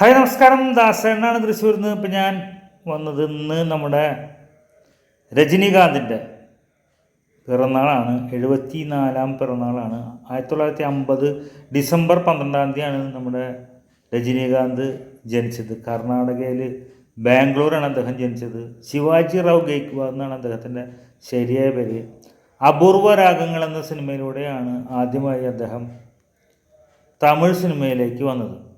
Hi നമസ്കാരം. ദാസേണ്ണാണ് തൃശ്ശൂരിൽ നിന്ന് ഇപ്പം ഞാൻ വന്നത് ഇന്ന് നമ്മുടെ രജനീകാന്തിന്റെ പിറന്നാളാണ്. എഴുപത്തി നാലാം പിറന്നാളാണ്. ആയിരത്തി തൊള്ളായിരത്തി അമ്പത് ഡിസംബർ പന്ത്രണ്ടാം തീയതിയാണ് നമ്മുടെ രജനീകാന്ത് ജനിച്ചത്. കർണാടകയിൽ ബാംഗ്ലൂരാണ് അദ്ദേഹം ജനിച്ചത്. ശിവാജി റാവു ഗേക്വാദ് എന്നാണ് അദ്ദേഹത്തിന്റെ ശരിയായ പേര്. അപൂർവ രാഗങ്ങൾ എന്ന സിനിമയിലൂടെയാണ് ആദ്യമായി അദ്ദേഹം തമിഴ് സിനിമയിലേക്ക് വന്നത്.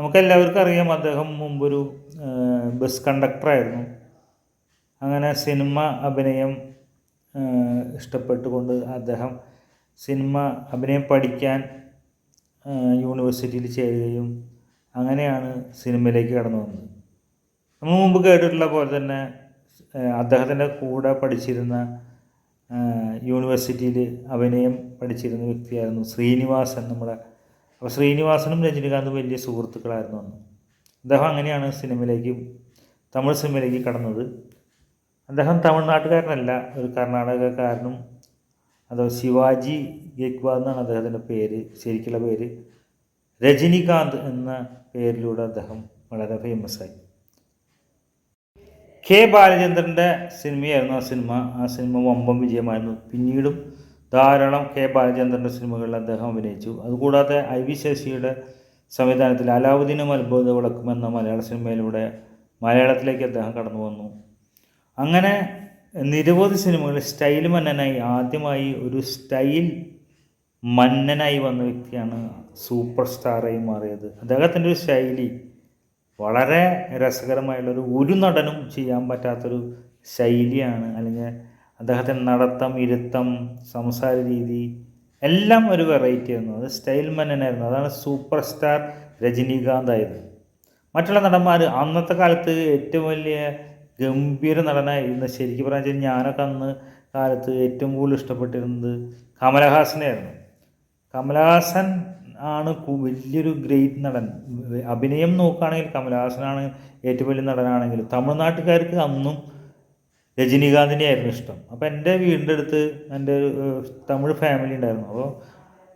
നമുക്കെല്ലാവർക്കും അറിയാം അദ്ദേഹം മുമ്പൊരു ബസ് കണ്ടക്ടറായിരുന്നു അങ്ങനെ സിനിമ അഭിനയം ഇഷ്ടപ്പെട്ടുകൊണ്ട് അദ്ദേഹം സിനിമ അഭിനയം പഠിക്കാൻ യൂണിവേഴ്സിറ്റിയിൽ ചേരുകയും അങ്ങനെയാണ് സിനിമയിലേക്ക് കടന്നു വന്നത്. നമ്മൾ മുമ്പ് കേട്ടിട്ടുള്ള പോലെ തന്നെ അദ്ദേഹത്തിന്റെ കൂടെ പഠിച്ചിരുന്ന യൂണിവേഴ്സിറ്റിയിൽ അഭിനയം പഠിച്ചിരുന്ന വ്യക്തിയായിരുന്നു ശ്രീനിവാസൻ നമ്മുടെ അപ്പോൾ ശ്രീനിവാസനും രജനീകാന്തും വലിയ സുഹൃത്തുക്കളായിരുന്നു അന്ന്. അദ്ദേഹം അങ്ങനെയാണ് സിനിമയിലേക്ക് തമിഴ് സിനിമയിലേക്ക് കടന്നത്. അദ്ദേഹം തമിഴ്നാട്ടുകാരനല്ല ഒരു കർണാടകക്കാരനും അതോ ശിവാജി ഗേക്വാദ് എന്നാണ് അദ്ദേഹത്തിന്റെ പേര് ശരിക്കുള്ള പേര്. രജനീകാന്ത് എന്ന പേരിലൂടെ അദ്ദേഹം വളരെ ഫേമസ് ആയി. കെ ബാലചന്ദ്രന്റെ സിനിമയായിരുന്നു ആ സിനിമ. ആ സിനിമ വമ്പം വിജയമായിരുന്നു. പിന്നീടും ധാരാളം കെ ബാലചന്ദ്രന്റെ സിനിമകളിൽ അദ്ദേഹം അഭിനയിച്ചു. അതുകൂടാതെ ഐ വി ശശിയുടെ സംവിധാനത്തിൽ അലാവുദ്ദീനും അത്ഭുത വിളക്കും എന്ന മലയാള സിനിമയിലൂടെ മലയാളത്തിലേക്ക് അദ്ദേഹം കടന്നു വന്നു. അങ്ങനെ നിരവധി സിനിമകൾ സ്റ്റൈൽ മന്നനായി ആദ്യമായി ഒരു സ്റ്റൈൽ മന്നനായി വന്ന വ്യക്തിയാണ് സൂപ്പർ സ്റ്റാറായി മാറിയത്. അദ്ദേഹത്തിന്റെ ഒരു ശൈലി വളരെ രസകരമായുള്ളൊരു ഒരു നടനും ചെയ്യാൻ പറ്റാത്തൊരു ശൈലിയാണ് അല്ലെങ്കിൽ അദ്ദേഹത്തിന്റെ നടത്തം ഇരുത്തം സംസാര രീതി എല്ലാം ഒരു വെറൈറ്റി ആയിരുന്നു. അത് സ്റ്റൈൽ മന്നനായിരുന്നു. അതാണ് സൂപ്പർ സ്റ്റാർ രജനീകാന്ത് ആയത്. മറ്റുള്ള നടന്മാർ അന്നത്തെ കാലത്ത് ഏറ്റവും വലിയ ഗംഭീര നടനായിരുന്നു. ശരിക്കും പറഞ്ഞാൽ ഞാനൊക്കെ അന്ന് കാലത്ത് ഏറ്റവും കൂടുതൽ ഇഷ്ടപ്പെട്ടിരുന്നത് കമലഹാസനെയായിരുന്നു. കമലഹാസൻ ആണ് വലിയൊരു ഗ്രേറ്റ് നടൻ. അഭിനയം നോക്കുകയാണെങ്കിൽ കമലഹാസനാണ് ഏറ്റവും വലിയ നടനാണെങ്കിൽ തമിഴ്നാട്ടുകാർക്ക് അന്നും രജനീകാന്തിനെ ആയിരുന്നു ഇഷ്ടം. അപ്പോൾ എന്റെ വീടിന്റെ അടുത്ത് എന്റെ ഒരു തമിഴ് ഫാമിലി ഉണ്ടായിരുന്നു. അപ്പോൾ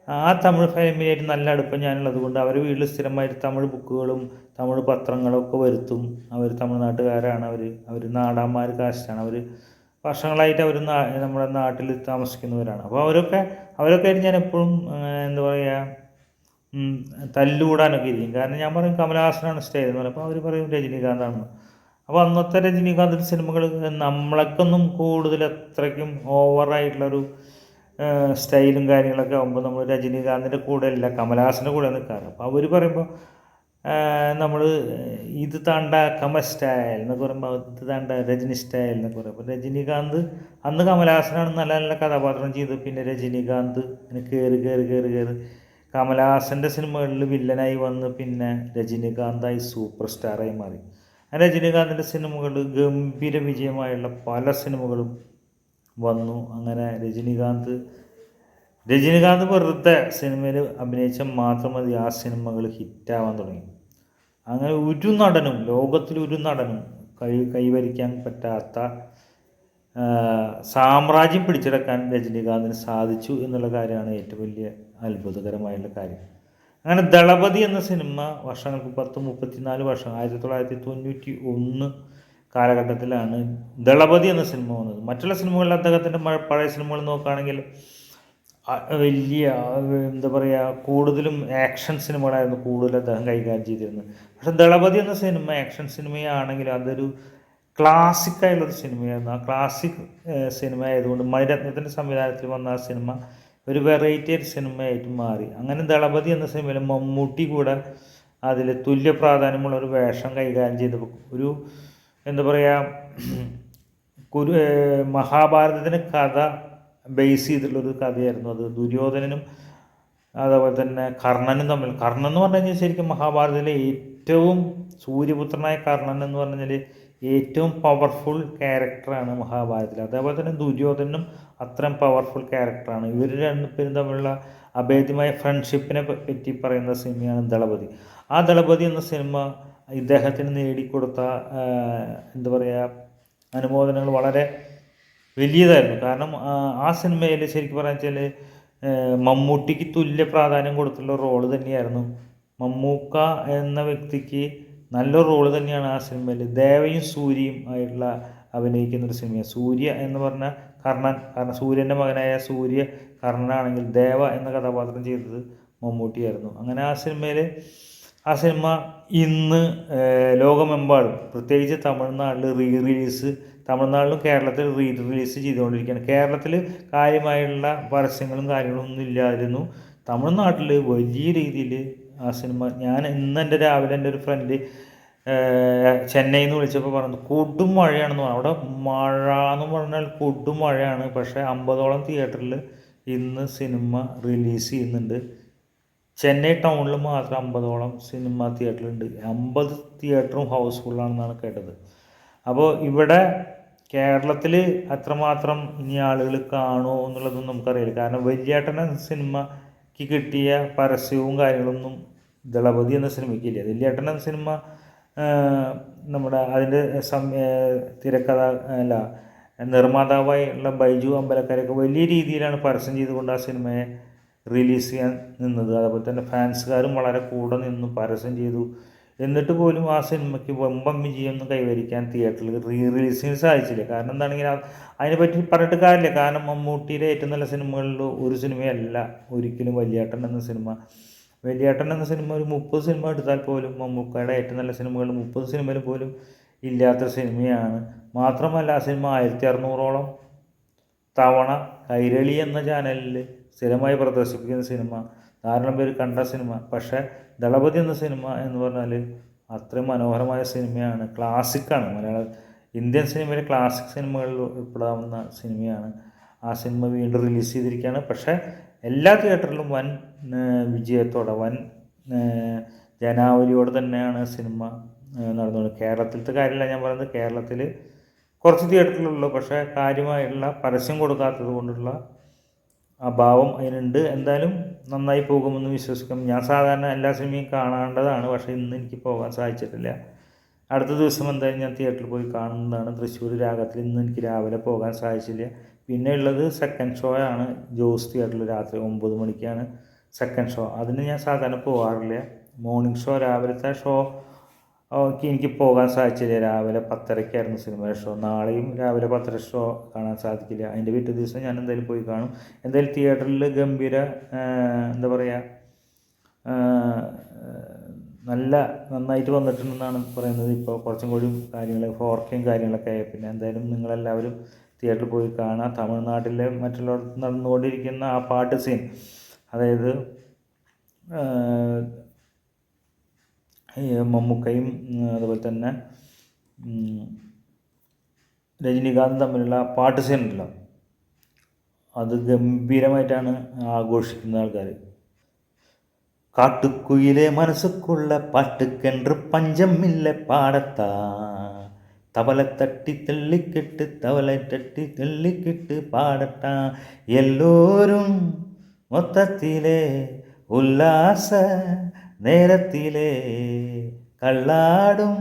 ആ തമിഴ് ഫാമിലിയായിട്ട് നല്ല അടുപ്പം ഞാനുള്ളത് കൊണ്ട് അവർ വീട്ടിൽ സ്ഥിരമായിട്ട് തമിഴ് ബുക്കുകളും തമിഴ് പത്രങ്ങളും ഒക്കെ വരുത്തും. അവർ തമിഴ്നാട്ടുകാരാണ്. അവർ അവർ നാടാന്മാർ കാശാണ് അവർ വർഷങ്ങളായിട്ട് അവർ നമ്മുടെ നാട്ടിൽ താമസിക്കുന്നവരാണ്. അപ്പോൾ അവരൊക്കെ അവരൊക്കെ ആയിട്ട് ഞാൻ എപ്പോഴും എന്താ പറയുക തല്ലുകൂടാനൊക്കെ ഇരിക്കും. കാരണം ഞാൻ പറയും കമലഹാസനാണ് സ്റ്റേ എന്ന് അപ്പോൾ അവർ പറയും രജനീകാന്താണെന്ന് അപ്പോൾ അന്നത്തെ രജനീകാന്തിന്റെ സിനിമകൾ നമ്മളൊക്കൊന്നും കൂടുതൽ അത്രയ്ക്കും ഓവറായിട്ടുള്ളൊരു സ്റ്റൈലും കാര്യങ്ങളൊക്കെ ആകുമ്പോൾ നമ്മൾ രജനീകാന്തിന്റെ കൂടെ അല്ല കമലഹാസന്റെ കൂടെ നിൽക്കാറ് അപ്പോൾ അവർ പറയുമ്പോൾ നമ്മൾ ഇത് താണ്ട കമൽ സ്റ്റൈൽ എന്നൊക്കെ പറയുമ്പോൾ ഇത് താണ്ട രജനി സ്റ്റൈൽ എന്നൊക്കെ പറയും. രജനീകാന്ത് അന്ന് കമലഹാസനാണ് നല്ല നല്ല കഥാപാത്രം ചെയ്ത് പിന്നെ രജനീകാന്ത് ഇങ്ങനെ കയറി കയറി കയറി കയറി കമലഹാസന്റെ സിനിമകളിൽ വില്ലനായി വന്ന് പിന്നെ രജനീകാന്തായി സൂപ്പർ സ്റ്റാറായി മാറി. രജനീകാന്തിന്റെ സിനിമകൾ ഗംഭീര വിജയമായുള്ള പല സിനിമകളും വന്നു. അങ്ങനെ രജനീകാന്ത് രജനീകാന്ത് വെറുതെ സിനിമയിൽ അഭിനയിച്ചാൽ മാത്രം മതി ആ സിനിമകൾ ഹിറ്റാവാൻ തുടങ്ങി. അങ്ങനെ ഒരു നടനും ലോകത്തിൽ ഒരു നടനും കൈ കൈവരിക്കാൻ പറ്റാത്ത സാമ്രാജ്യം പിടിച്ചെടുക്കാൻ രജനീകാന്തിന് സാധിച്ചു എന്നുള്ള കാര്യമാണ് ഏറ്റവും വലിയ അത്ഭുതകരമായുള്ള കാര്യം. അങ്ങനെ ദളപതി എന്ന സിനിമ വർഷങ്ങൾക്ക് പത്ത് മുപ്പത്തിനാല് വർഷം ആയിരത്തി തൊള്ളായിരത്തി തൊണ്ണൂറ്റി ഒന്ന് കാലഘട്ടത്തിലാണ് ദളപതി എന്ന സിനിമ വന്നത്. മറ്റുള്ള സിനിമകളിൽ അദ്ദേഹത്തിന്റെ പഴയ സിനിമകൾ നോക്കുകയാണെങ്കിൽ വലിയ എന്താ പറയുക കൂടുതലും ആക്ഷൻ സിനിമകളായിരുന്നു കൂടുതൽ അദ്ദേഹം കൈകാര്യം ചെയ്തിരുന്നത്. പക്ഷെ ദളപതി എന്ന സിനിമ ആക്ഷൻ സിനിമയാണെങ്കിലും അതൊരു ക്ലാസിക്കായുള്ളൊരു സിനിമയായിരുന്നു. ആ ക്ലാസിക് സിനിമ ആയതുകൊണ്ട് മണിരത്നത്തിന്റെ സംവിധാനത്തിൽ വന്ന ആ സിനിമ ഒരു വെറൈറ്റി ആയിട്ട് സിനിമയായിട്ട് മാറി. അങ്ങനെ ദളപതി എന്ന സിനിമയിൽ മമ്മൂട്ടി കൂടെ അതിൽ തുല്യ പ്രാധാന്യമുള്ള ഒരു വേഷം കൈകാര്യം ചെയ്ത ഒരു എന്താ പറയുക കുരു മഹാഭാരതത്തിന് കഥ ബേസ് ചെയ്തിട്ടുള്ളൊരു കഥയായിരുന്നു അത്. ദുര്യോധനനും അതേപോലെ തന്നെ കർണനും തമ്മിൽ. കർണൻ എന്ന് പറഞ്ഞു കഴിഞ്ഞാൽ ശരിക്കും മഹാഭാരതത്തിലെ ഏറ്റവും സൂര്യപുത്രനായ കർണൻ എന്ന് പറഞ്ഞാൽ ഏറ്റവും പവർഫുൾ ക്യാരക്ടറാണ് മഹാഭാരതത്തിൽ. അതേപോലെ തന്നെ ദുര്യോധനും അത്രയും പവർഫുൾ ക്യാരക്ടറാണ് ഇവർ രണ്ടുപേരും തമ്മിലുള്ള അഭേദ്യമായ ഫ്രണ്ട്ഷിപ്പിനെ പറ്റി പറയുന്ന സിനിമയാണ് ദളപതി. ആ ദളപതി എന്ന സിനിമ ഇദ്ദേഹത്തിന് നേടിക്കൊടുത്ത എന്താ പറയുക അനുമോദനങ്ങൾ വളരെ വലിയതായിരുന്നു. കാരണം ആ, സിനിമയിൽ ശരിക്കും പറയാൻ വെച്ചാൽ മമ്മൂട്ടിക്ക് തുല്യ പ്രാധാന്യം കൊടുത്തുള്ള റോൾ തന്നെയായിരുന്നു. മമ്മൂക്ക എന്ന വ്യക്തിക്ക് നല്ലൊരു റോൾ തന്നെയാണ് ആ സിനിമയിൽ ദേവയും സൂര്യയും ആയിട്ടുള്ള അഭിനയിക്കുന്ന ഒരു സിനിമയാണ് സൂര്യ എന്ന് പറഞ്ഞ കർണൻ കാരണം സൂര്യന്റെ മകനായ സൂര്യ കർണനാണെങ്കിൽ ദേവ എന്ന കഥാപാത്രം ചെയ്തത് മമ്മൂട്ടിയായിരുന്നു. അങ്ങനെ ആ സിനിമയിൽ ആ സിനിമ ഇന്ന് ലോകമെമ്പാടും പ്രത്യേകിച്ച് തമിഴ്നാട്ടിൽ റീ റിലീസ് തമിഴ്നാട്ടിലും കേരളത്തിൽ റീ റിലീസ് ചെയ്തുകൊണ്ടിരിക്കുകയാണ്. കേരളത്തിൽ കാര്യമായുള്ള പരസ്യങ്ങളും കാര്യങ്ങളും ഒന്നും ഇല്ലായിരുന്നു. തമിഴ്നാട്ടിൽ വലിയ രീതിയിൽ ആ സിനിമ. ഞാൻ ഇന്ന് എന്റെ രാവിലെ എന്റെ ഒരു ഫ്രണ്ട് ചെന്നൈയിൽ നിന്ന് വിളിച്ചപ്പോൾ പറഞ്ഞു കൊടും മഴയാണെന്ന് അവിടെ മഴ എന്ന് പറഞ്ഞാൽ കൊടും മഴയാണ് പക്ഷേ അമ്പതോളം തിയേറ്ററിൽ ഇന്ന് സിനിമ റിലീസ് ചെയ്യുന്നുണ്ട്. ചെന്നൈ ടൗണിൽ മാത്രം അമ്പതോളം സിനിമ തിയേറ്ററുണ്ട് അമ്പത് തിയേറ്ററും ഹൗസ്ഫുള്ളാണെന്നാണ് കേട്ടത്. അപ്പോൾ ഇവിടെ കേരളത്തിൽ അത്രമാത്രം ഇനി ആളുകൾ കാണുമോ എന്നുള്ളതൊന്നും നമുക്കറിയില്ല. കാരണം വലിയേട്ടൻ എന്ന സിനിമയ്ക്ക് കിട്ടിയ പരസ്യവും കാര്യങ്ങളൊന്നും ദളപതി എന്ന സിനിമയ്ക്കില്ല. വലിയേട്ടൻ എന്ന സിനിമ നമ്മുടെ അതിന്റെ തിരക്കഥ അല്ല നിർമ്മാതാവായുള്ള ബൈജു അമ്പലക്കാരൊക്കെ വലിയ രീതിയിലാണ് പരസ്യം ചെയ്തുകൊണ്ട് ആ സിനിമയെ റിലീസ് ചെയ്യാൻ നിന്നത്. അതുപോലെ തന്നെ ഫാൻസുകാരും വളരെ കൂടെ നിന്നു പരസ്യം ചെയ്തു. എന്നിട്ട് പോലും ആ സിനിമയ്ക്ക് വമ്പം വിജയമൊന്നും കൈവരിക്കാൻ തിയേറ്ററിൽ റീ റിലീസിന് സാധിച്ചില്ല. കാരണം എന്താണെങ്കിൽ അതിനെപ്പറ്റി പറഞ്ഞിട്ട് കാര്യമില്ല. കാരണം മമ്മൂട്ടിയിലെ ഏറ്റവും നല്ല സിനിമകളിൽ ഒരു സിനിമയല്ല ഒരിക്കലും വലിയേട്ടൻ എന്ന സിനിമ. വലിയേട്ടൻ എന്ന സിനിമ ഒരു മുപ്പത് സിനിമ എടുത്താൽ പോലും മമ്മൂക്കയുടെ ഏറ്റവും നല്ല സിനിമകൾ മുപ്പത് സിനിമയിൽ പോലും ഇല്ലാത്ത സിനിമയാണ്. മാത്രമല്ല ആ സിനിമ ആയിരത്തി അറുന്നൂറോളം തവണ കൈരളി എന്ന ചാനലിൽ സ്ഥിരമായി പ്രദർശിപ്പിക്കുന്ന സിനിമ. ധാരാളം പേര് കണ്ട സിനിമ. പക്ഷേ ദളപതി എന്ന സിനിമ എന്ന് പറഞ്ഞാൽ അത്രയും മനോഹരമായ സിനിമയാണ്. ക്ലാസിക്കാണ്. മലയാള ഇന്ത്യൻ സിനിമയിലെ ക്ലാസിക് സിനിമകളിൽ ഉൾപ്പെടാവുന്ന സിനിമയാണ്. ആ സിനിമ വീണ്ടും റിലീസ് ചെയ്തിരിക്കുകയാണ്. പക്ഷേ എല്ലാ തിയേറ്ററിലും വൻ വിജയത്തോടെ വൻ ജനാവലിയോടെ തന്നെയാണ് സിനിമ നടന്നത് കേരളത്തിലത്തെ കാര്യമല്ല ഞാൻ പറയുന്നത് കേരളത്തിൽ കുറച്ച് തിയേറ്ററിലുള്ളൂ പക്ഷേ കാര്യമായിട്ടുള്ള പരസ്യം കൊടുക്കാത്തത് കൊണ്ടുള്ള അഭാവം അതിനുണ്ട്. എന്തായാലും നന്നായി പോകുമെന്ന് വിശ്വസിക്കും. ഞാൻ സാധാരണ എല്ലാ സിനിമയും കാണേണ്ടതാണ് പക്ഷേ ഇന്ന് എനിക്ക് പോകാൻ സാധിച്ചിട്ടില്ല. അടുത്ത ദിവസം എന്തായാലും ഞാൻ തിയേറ്ററിൽ പോയി കാണുന്നതാണ്. തൃശ്ശൂർ രാഗത്തിൽ ഇന്ന് എനിക്ക് രാവിലെ പോകാൻ സാധിച്ചില്ല. പിന്നെ ഉള്ളത് സെക്കൻഡ് ഷോ ആണ്. ജോസ് തിയേറ്ററിൽ രാത്രി ഒമ്പത് മണിക്കാണ് സെക്കൻഡ് ഷോ അതിന് ഞാൻ സാധാരണ പോകാറില്ല. മോർണിംഗ് ഷോ രാവിലത്തെ ഷോ ഓക്കെ എനിക്ക് പോകാൻ സാധിച്ചില്ല? രാവിലെ പത്തരയ്ക്കായിരുന്നു സിനിമ ഷോ. നാളെയും രാവിലെ പത്തര ഷോ കാണാൻ സാധിക്കില്ല. അതിന്റെ പിറ്റേ ദിവസം ഞാൻ എന്തായാലും പോയി കാണും. എന്തായാലും തിയേറ്ററിൽ ഗംഭീര എന്താ പറയുക നല്ല നന്നായിട്ട് വന്നിട്ടുണ്ടെന്നാണ് പറയുന്നത്. ഇപ്പോൾ കുറച്ചും കൂടി കാര്യങ്ങൾ ഫോർ കെയും കാര്യങ്ങളൊക്കെ ആയി. പിന്നെ എന്തായാലും നിങ്ങളെല്ലാവരും തിയേറ്ററിൽ പോയി കാണാം. തമിഴ്നാട്ടിലെ മറ്റുള്ള നടന്നുകൊണ്ടിരിക്കുന്ന ആ പാട്ട് സീൻ അതായത് മമ്മൂക്കയും അതുപോലെ തന്നെ രജനീകാന്തും തമ്മിലുള്ള പാട്ട് സീൻ ഉണ്ടല്ലോ അത് ഗംഭീരമായിട്ടാണ് ആഘോഷിക്കുന്ന ആൾക്കാർ കാട്ടുക്കുയിലെ മനസ്സുക്കുള്ള പാട്ടുക്കെன்று പഞ്ചമില്ല പാടത്താ தவளை തട്ടി തെള്ളിക്കെട്ട് தவளை തട്ടി தெள்ளிக்கிட்டு பாடட்டா எல்லோரும் മൊത്തത്തിലെ ഉല്ലാസ നേരത്തിലേ കള്ളാടും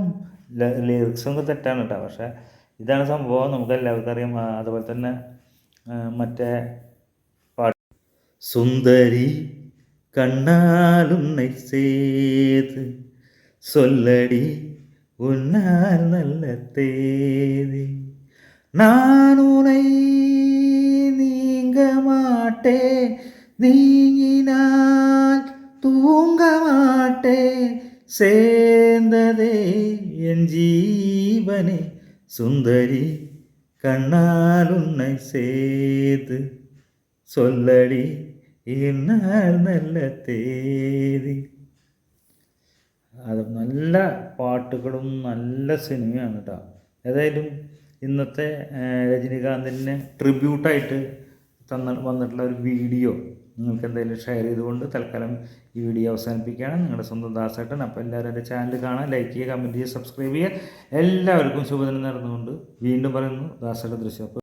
ലിറിക്സൊക്കെ തെറ്റാണ് കേട്ടോ. പക്ഷേ ഇതാണ് സംഭവം. നമുക്കെല്ലാവർക്കും അറിയാം. അതുപോലെ തന്നെ മറ്റേ പാട്ട്. സുന്ദരി കണ്ണാലും നൈസേത് സൊല്ലടി ഉന്നാൽ നല്ല തേതി. നാനുനൈ നീങ്ക മാട്ടേ നീങ്ങിനാൽ தூங்க மாட்டேன் சேர்ந்ததே என் ஜீவனே சுந்தரி கண்ணால் உன்னை சேது சொல்லடி എന്നാൽ നല്ല തേതി അത് നല്ല പാട്ടുകളും നല്ല സിനിമയാണ് കേട്ടോ ഏതായാലും ഇന്നത്തെ രജനീകാന്തിനെ ട്രിബ്യൂട്ടായിട്ട് തന്ന വന്നിട്ടുള്ള ഒരു വീഡിയോ നിങ്ങൾക്ക് എന്തെങ്കിലും ഷെയർ ചെയ്തുകൊണ്ട് തൽക്കാലം ഈ വീഡിയോ അവസാനിപ്പിക്കുകയാണ്. നിങ്ങളുടെ സ്വന്തം ദാസേട്ടൻ. അപ്പോൾ എല്ലാവരും എന്റെ ചാനൽ കാണാൻ ലൈക്ക് ചെയ്യുക കമന്റ് ചെയ്യുക സബ്സ്ക്രൈബ് ചെയ്യുക. എല്ലാവർക്കും ശുഭദിനം നടന്നുകൊണ്ട് വീണ്ടും പറയുന്നു ദാസേട്ട ദൃശ്യം